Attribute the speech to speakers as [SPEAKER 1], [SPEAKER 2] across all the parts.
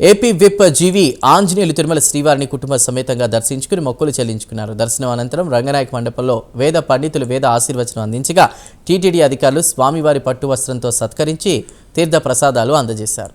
[SPEAKER 1] AP whip G V Anjaneyulu Tirumala శ్రీవారిని కుటుంబ సమేతంగా దర్శించుకుని మొక్కులు చెల్లించుకున్నారు. దర్శనం అనంతరం రంగనాయక మండపంలో వేద పండితులు వేద ఆశీర్వచనం అందించగా టీటీడీ అధికారులు స్వామివారి పట్టు వస్త్రంతో సత్కరించి తీర్థ ప్రసాదాలు అందజేశారు.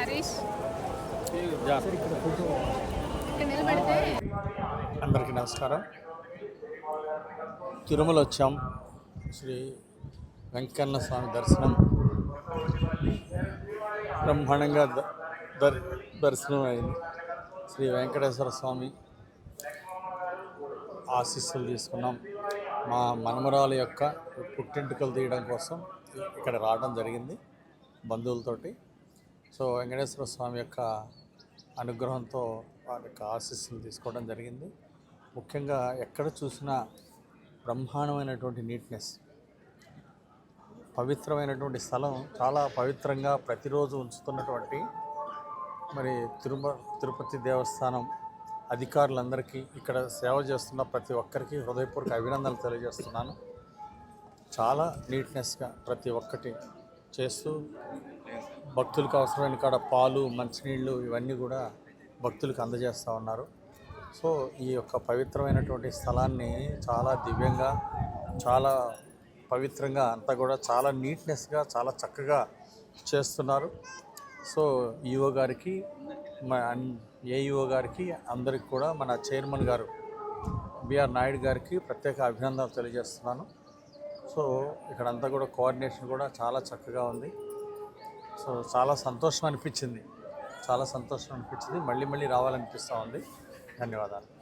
[SPEAKER 2] హరీష్
[SPEAKER 3] అందరికీ నమస్కారం. తిరుమల వచ్చాం. శ్రీ వెంకన్న స్వామి దర్శనం బ్రహ్మాండంగా ద- దర్ దర్శనం అయింది శ్రీ వెంకటేశ్వర స్వామి ఆశీస్సులు తీసుకున్నాం. మా మనమరాలు యొక్క పుట్టింటికలు తీయడం కోసం ఇక్కడ రావడం జరిగింది బంధువులతోటి. సో వెంకటేశ్వర స్వామి యొక్క అనుగ్రహంతో వారి యొక్క ఆశీస్సులు తీసుకోవడం జరిగింది. ముఖ్యంగా ఎక్కడ చూసినా బ్రహ్మాండమైనటువంటి నీట్నెస్ పవిత్రమైనటువంటి స్థలం చాలా పవిత్రంగా ప్రతిరోజు ఉంచుతున్నటువంటి మరి తిరుమ తిరుపతి దేవస్థానం అధికారులందరికీ ఇక్కడ సేవ చేస్తున్న ప్రతి ఒక్కరికి హృదయపూర్వక అభినందనలు తెలియజేస్తున్నాను. చాలా నీట్నెస్గా ప్రతి ఒక్కటి చేస్తూ భక్తులకు అవసరమైన కాడ పాలు మంచినీళ్ళు ఇవన్నీ కూడా భక్తులకు అందజేస్తూ ఉన్నారు. సో ఈ యొక్క పవిత్రమైనటువంటి స్థలాన్ని చాలా దివ్యంగా చాలా పవిత్రంగా అంతా కూడా చాలా నీట్నెస్గా చాలా చక్కగా చేస్తున్నారు. సో ఈఓ గారికి మన ఏఈఓ గారికి అందరికి కూడా మన చైర్మన్ గారు బిఆర్ నాయుడు గారికి ప్రత్యేక అభినందనలు తెలియజేస్తున్నాను. సో ఇక్కడంతా కూడా కోఆర్డినేషన్ కూడా చాలా చక్కగా ఉంది. సో చాలా సంతోషం అనిపించింది. చాలా సంతోషం అనిపించింది. మళ్ళీ మళ్ళీ రావాలనిపిస్తూ ఉంది. ధన్యవాదాలు.